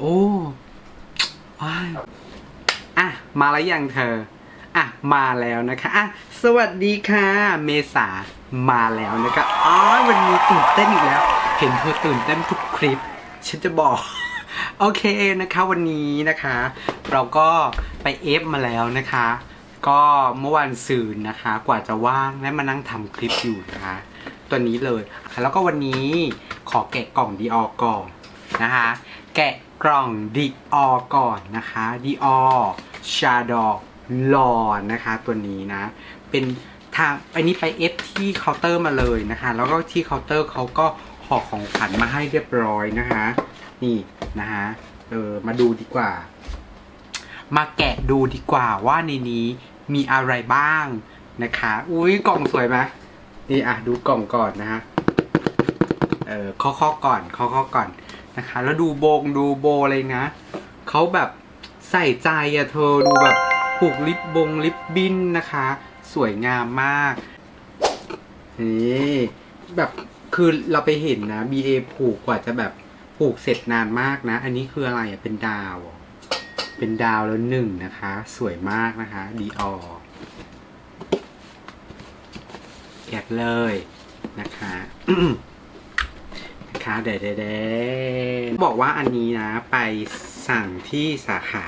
โอ้ว้ายอะ มาแล้วยังเธอ อะ มาแล้วนะคะอะสวัสดีค่ะ เมษามาแล้วนะคะอ๋อวันนี้ตื่นเต้นอีกแล้ว เห็นเธอตื่นเต้นทุกคลิป ฉันจะบอก โอเคนะคะ วันนี้นะคะ เราก็ไปเอฟมาแล้วนะคะ ก็เมื่อวันซืนนะคะ กว่าจะว่างและมานั่งทำคลิปอยู่นะคะ ตัวนี้เลย แล้วก็วันนี้ขอแกะกล่องดีออก่อนนะคะ แกะ กล่องดีออก่อนนะคะดีออชาดอลอนะคะ ตัวนี้นะ เป็นทางอันนี้ไปเอฟที่เคาน์เตอร์มาเลยนะคะ แล้วก็ที่เคาน์เตอร์เขาก็ห่อของขวัญมาให้เรียบร้อยนะคะ นี่นะคะเออมาดูดีกว่า มาแกะดูดีกว่าว่าในนี้มีอะไรบ้างนะคะ อุ้ยกล่องสวยไหมนี่อะดูกล่องก่อนนะฮะเออข้อข้อก่อนข้อข้อก่อน นะคะ แล้วดูโบงดูโบอะไรนะเขาแบบใส่ใจอะเธอดูแบบผูกลิปบงลิปบินนะคะ สวยงามมากนี่แบบคือเราไปเห็นนะ BA ผูกกว่าจะแบบผูกเสร็จนานมากนะ อันนี้คืออะไรอะเป็นดาวเหรอเป็นดาวแล้วหนึ่งนะคะ สวยมากนะคะดีออแกะเลยนะคะ นะคะเดเดๆบอกว่าอันนี้นะไปสั่งที่สาขา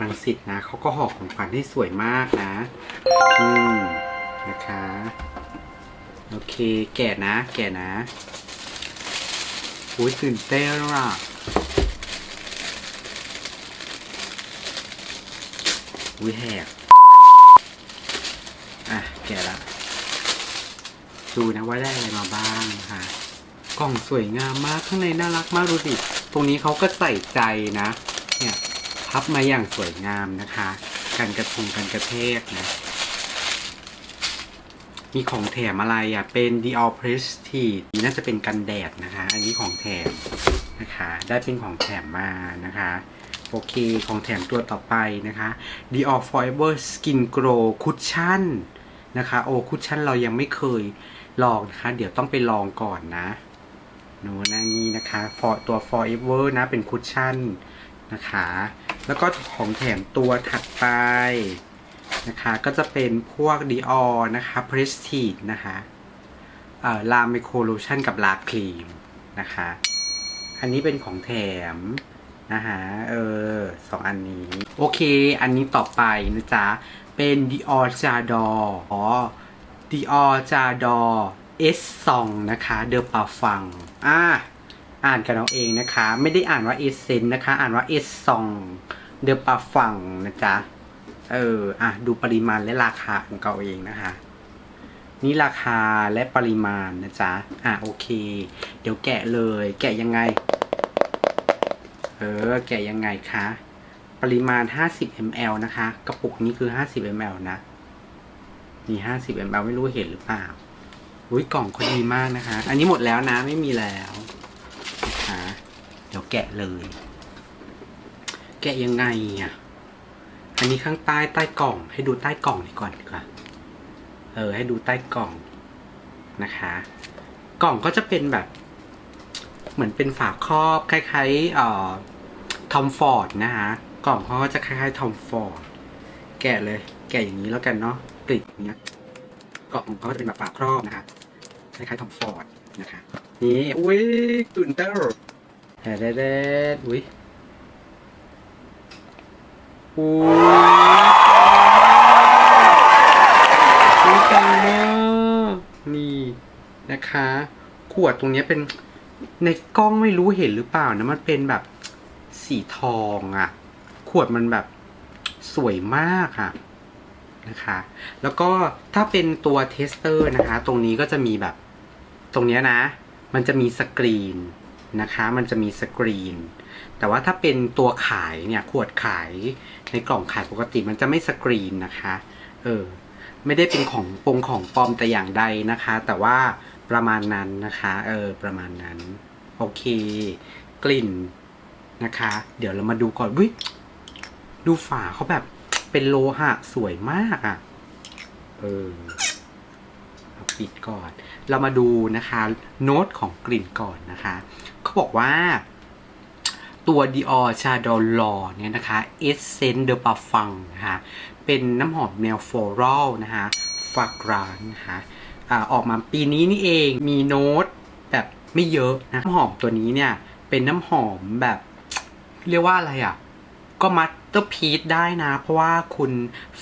รังสิตนะเขาก็ห่อของขวัญให้สวยมากนะ อืมนะคะ โอเค แกะนะ แกะนะโอ้ยตื่นเต้นอะอุ้ยแหกอะ แกะละ ดูนะว่าได้อะไรมาบ้างนะคะ กล่องสวยงามมากข้างในน่ารักมากดูดิตรงนี้เขาก็ใส่ใจนะ เนี่ยพับมาอย่างสวยงามนะคะ กันกระทุงกันกระเทกนะ มีของแถมอะไรอะ เป็น Dior Prestige นี่น่าจะเป็นกันแดดนะคะ อันนี้ของแถมนะคะ ได้เป็นของแถมมานะคะโอเค ของแถมตัวต่อไปนะคะ Dior Forever Skin Glow Cushion นะคะ โอ้ คุชชั่นเรายังไม่เคยลองนะคะ เดี๋ยวต้องไปลองก่อนนะ โน้นะนี่นะคะ for ตัว forever นะเป็นคุชชั่นนะคะ แล้วก็ของแถมตัวถัดไปนะคะ ก็จะเป็นพวก Dior นะคะ Prestige นะคะเอ่อลาไมโคโลชั่นกับลาครีมนะคะ อันนี้เป็นของแถมนะคะเออสองอันนี้ โอเค อันนี้ต่อไปนะจ๊ะ เป็น Dior Jador อ๋อ Dior Jador S ซองนะคะ เดอปาฟัง อ่า อ่านกันเอาเองนะคะ ไม่ได้อ่านว่า S เซนนะคะ อ่านว่า S ซอง เดอปาฟังนะจ๊ะ เออ อะ ดูปริมาณและราคาของเขาเองนะคะ นี่ราคาและปริมาณนะจ๊ะ อะ โอเค เดี๋ยวแกะเลย แกะยังไง เออ แกะยังไงคะ ปริมาณ 50 ml นะคะ กระปุกนี้คือ 50 ml นะมี50 ml ไม่รู้เห็นหรือเปล่า อุ้ยกล่องเขาดีมากนะคะ อันนี้หมดแล้วนะไม่มีแล้วนะคะเดี๋ยวแกะเลย แกะยังไงอะ อันนี้ข้างใต้ใต้กล่อง ให้ดูใต้กล่องนี่ก่อนดีกว่า เออ ให้ดูใต้กล่องนะคะ กล่องก็จะเป็นแบบ เหมือนเป็นฝาครอบคล้ายๆเอ่อทอมฟอร์ดนะคะกล่องเขาก็จะคล้ายๆทอมฟอร์ดแกะเลย แกะอย่างนี้แล้วกันเนาะกลิดเงี้ย กล่องของเขาจะเป็นแบบฝาครอบนะคะคล้ายๆทอมฟอร์ดนะคะนี่อุ้ยตื่นเต้นแดดดอุ้ยอุ้ยอุ้ยจังมากนี่นะคะ ขวดตรงนี้เป็นในกล้องไม่รู้เห็นหรือเปล่านะมันเป็นแบบสีทองอะ่ะ ขวดมันแบบสวยมากอะ นะคะ แล้วก็ถ้าเป็นตัวเทสเตอร์นะคะ ตรงนี้ก็จะมีแบบตรงเนี้ยนะ มันจะมีสกรีนนะคะ มันจะมีสกรีน แต่ว่าถ้าเป็นตัวขายเนี่ย ขวดขายในกล่องขายปกติมันจะไม่สกรีนนะคะ เออ ไม่ได้เป็นของปงของปลอมแต่อย่างใดนะคะ แต่ว่าประมาณนั้นนะคะ เออ ประมาณนั้น โอเค กลิ่นนะคะ เดี๋ยวเรามาดูก่อนวิดูฝาเขาแบบ เป็นโลหะสวยมากอะ่ะ เออปิดก่อน เรามาดูนะคะ โน้ตของกลิ่นก่อนนะคะ เขาบอกว่า ตัว Dior Chardon Law เนี่ยนะคะ Essence de Parfum นะคะเป็นน้ำหอมแนว floral นะคะฝากรานนะคะอออกมาปีนี้นี่เองมีโน้ตแบบไม่เยอะนะน้ำหอมตัวนี้เนี่ย เป็นน้ำหอมแบบ เรียกว่าอะไรอะ ก็มัตเตอร์พีซได้นะ เพราะว่าคุณ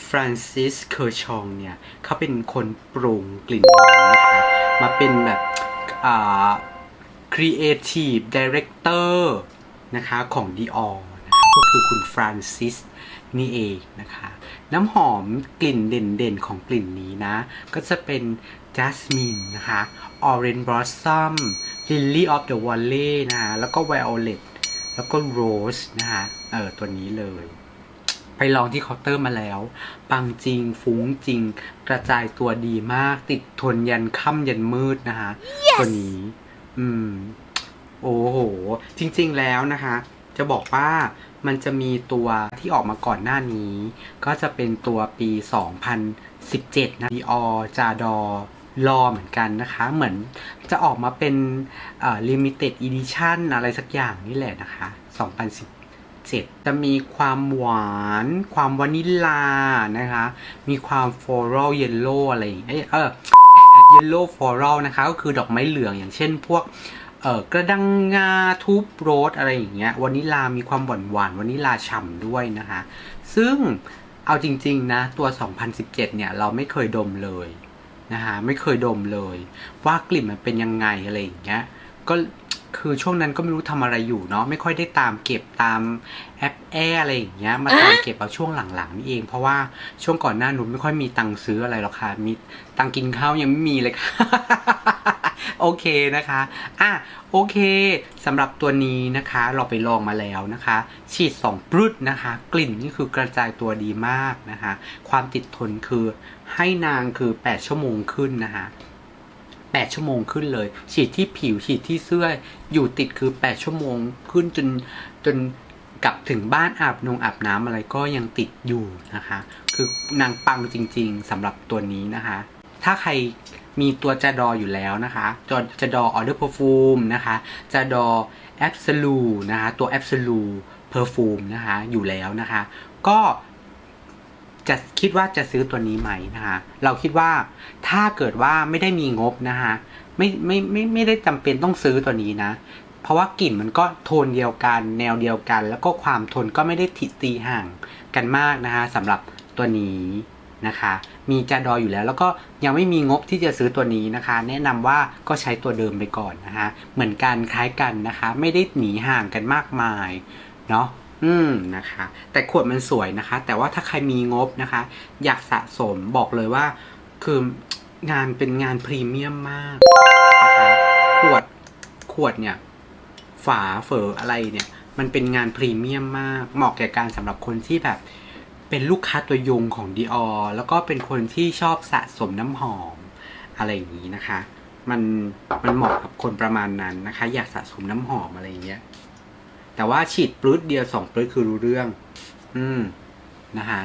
ฟรานซิส เคอร์ชองเนี่ยเขาเป็นคนปรุงกลิ่นนี้นะคะมาเป็นแบบอ่า Creative Director นะคะของ Dior นะคะก็คือคุณฟรานซิสนี่เองนะคะ น้ำหอมกลิ่นเด่นๆของกลิ่นนี้นะ ก็จะเป็น Jasmine นะคะ Orange Blossom Lily of the Valley นะคะแล้วก็ Violet แล้วก็ Rose นะคะเออตัวนี้เลย ไปลองที่เคาน์เตอร์มาแล้ว ปังจริง ฟุ้งจริง กระจายตัวดีมาก ติดทนยันค่ำยันมืดนะคะตัวนี้ อืม โอ้โห จริง ๆ แล้วนะคะ จะบอกว่ามันจะมีตัวที่ออกมาก่อนหน้านี้ ก็จะเป็นตัวปี 2017 นะ Dior Jador รอเหมือนกันนะคะ เหมือนจะออกมาเป็นเอ่อ limited edition อะไรสักอย่างนี่แหละนะคะ 2017 จะมีความหวาน ความวานิลลานะคะ มีความ floral yellow อะไรอย่างเงี้ยเออ yellow floral นะคะ ก็คือดอกไม้เหลืองอย่างเช่นพวกเออกระดังงาทูบโรสอะไรอย่างเงี้ยวานิลามีความหวานหวานวานิลาฉ่ำด้วยนะคะ ซึ่งเอาจริง ๆ นะ ตัว 2017 เนี่ย เราไม่เคยดมเลย นะคะไม่เคยดมเลย ว่ากลิ่นมันเป็นยังไงอะไรอย่างเงี้ยก็คือช่วงนั้นก็ไม่รู้ทำอะไรอยู่เนาะไม่ค่อยได้ตามเก็บตามแอปแอร์อะไรอย่างเงี้ยมาตามเก็บเอาช่วงหลังๆนี่เอง เพราะว่าช่วงก่อนหน้าหนูไม่ค่อยมีตังค์ซื้ออะไรหรอกค่ะมีตังค์กินข้าวยังไม่มีเลยค่ะ โอเคนะคะอะโอเคสำหรับตัวนี้นะคะ เราไปลองมาแล้วนะคะ ฉีด2ปรุดนะคะ กลิ่นนี่คือกระจายตัวดีมากนะคะ ความติดทนคือให้นางคือ 8 ชั่วโมงขึ้นนะคะ8 ชั่วโมงขึ้นเลย ฉีดที่ผิวฉีดที่เสื้ออยู่ติดคือ 8 ชั่วโมงขึ้นจนจนกลับถึงบ้านอาบนงอาบน้ำอะไรก็ยังติดอยู่นะคะ คือนางปังจริง ๆสำหรับตัวนี้นะคะ ถ้าใคร มีตัวจาดออยู่แล้วนะคะจอจาดอออเดอร์เพอร์ฟูมนะคะจาดอแอบสูนะคะตัวแอบสูเพอร์ฟูมนะคะอยู่แล้วนะคะ ก็จะคิดว่าจะซื้อตัวนี้ไหมนะคะเราคิดว่าถ้าเกิดว่าไม่ได้มีงบนะคะไม่ไม่ไม่ไม่ได้จำเป็นต้องซื้อตัวนี้นะ เพราะว่ากลิ่นมันก็โทนเดียวกัน แนวเดียวกัน แล้วก็ความทนก็ไม่ได้ติตีห่างกันมากนะคะสำหรับตัวนี้ นะคะ มีจาดออยู่แล้ว แล้วก็ยังไม่มีงบที่จะซื้อตัวนี้นะคะ แนะนำว่าก็ใช้ตัวเดิมไปก่อนนะคะเหมือนกันคล้ายกันนะคะ ไม่ได้หนีห่างกันมากมายเนาะอืมนะคะ แต่ขวดมันสวยนะคะ แต่ว่าถ้าใครมีงบนะคะ อยากสะสมบอกเลยว่า คืองานเป็นงานพรีเมียมมากนะคะขวดขวดเนี่ย ฝาเฝออะไรเนี่ย มันเป็นงานพรีเมียมมาก เหมาะแก่การสำหรับคนที่แบบ เป็นลูกค้าตัวยงของ Dior แล้วก็เป็นคนที่ชอบสะสมน้ำหอม อะไรอย่างนี้นะคะ มันมันเหมาะกับคนประมาณนั้นนะคะ อยากสะสมน้ำหอมอะไรอย่างเงี้ย แต่ว่าฉีดปลื้ดเดียวสองปลื้ดคือรู้เรื่อง อืมนะคะ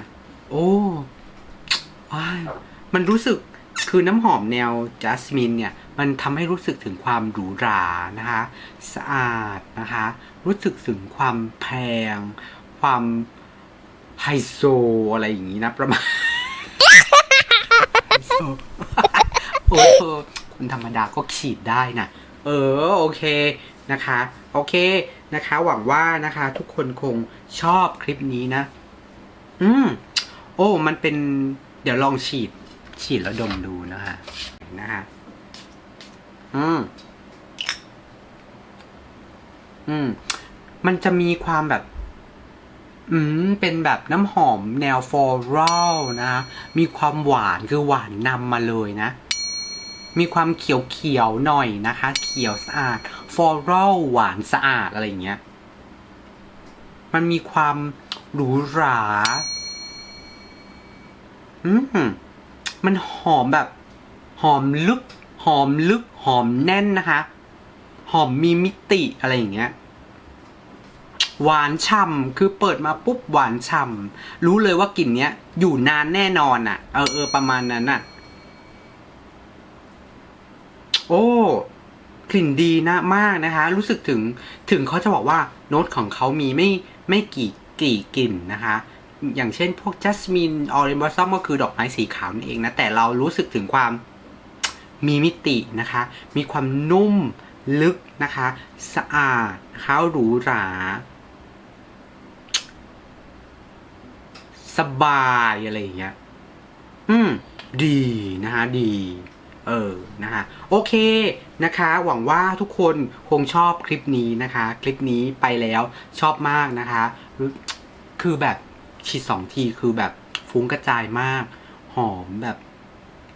โอ้ว้ายมันรู้สึกคือน้ำหอมแนวจัสมินเนี่ย มันทำให้รู้สึกถึงความหรูหรานะคะ สะอาดนะคะ รู้สึกถึงความแพง ความ ไฮโซอะไรอย่างนี้นะ ประมาณโอ้โหคนธรรมดาก็ฉีดได้นะ เออ โอเคนะคะ โอเคนะคะ หวังว่านะคะ ทุกคนคงชอบคลิปนี้นะ อืม โอ้ มันเป็น เดี๋ยวลองฉีด ฉีดแล้วดมดูนะคะนะคะอืม อืม มันจะมีความแบบ อืม เป็นแบบน้ำหอมแนวฟลอรัลนะ มีความหวานคือหวานนำมาเลยนะ มีความเขียวๆหน่อยนะคะ เขียวสะอาดฟลอรัลหวานสะอาดอะไรอย่างเงี้ย มันมีความหรูหรา อืม มันหอมแบบ หอมลึก หอมลึก หอมแน่นนะคะ หอมมีมิติอะไรอย่างเงี้ย หวานฉ่ำคือเปิดมาปุ๊บหวานฉ่ำรู้เลยว่ากลิ่นเนี้ย อยู่นานแน่นอนอะ่ะ เออเออประมาณนั้นอะ โอ้กลิ่นดีนะมากนะคะ รู้สึกถึงถึงเขาจะบอกว่าโน้ตของเขามีไม่ไม่กี่กี่กลิ่นนะคะอย่างเช่นพวกจัสมินออเรนบอสซัมก็คือดอกไม้สีขาวนั่นเองนะ แต่เรารู้สึกถึงความมีมิตินะคะ มีความนุ่มลึกนะคะ สะอาดนะคะหรูหรา สบายอะไรอย่างเงี้ย อืม ดีนะคะดี เออ นะคะโอเค นะคะ หวังว่าทุกคนคงชอบคลิปนี้นะคะ คลิปนี้ไปแล้วชอบมากนะคะ คือแบบฉีดสองทีคือแบบฟุ้งกระจายมาก หอมแบบ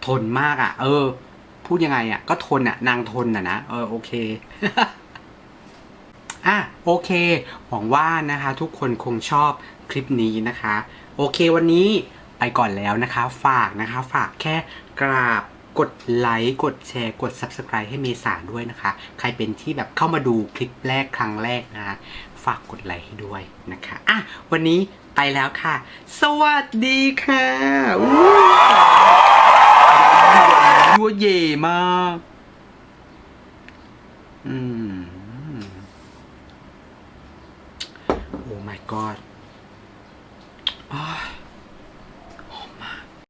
ทนมากอะ่ะ เออ พูดยังไงอะ่ะ ก็ทนอะ่ะ นางทนอะนะ เออ โอเคอะโอเค หวังว่านะคะ ทุกคนคงชอบคลิปนี้นะคะ โอเควันนี้ไปก่อนแล้วนะคะ ฝากนะคะ ฝากแค่กราบกดไลค์กดแชร์กด Subscribe ให้เมษาด้วยนะคะ ใครเป็นที่แบบเข้ามาดูคลิปแรกครั้งแรกนะคะ ฝากกดไลค์ให้ด้วยนะคะอะวันนี้ไปแล้วค่ะ สวัสดีค่ะอู้ยัวเย่มากอืม โอ้ my god อ้าย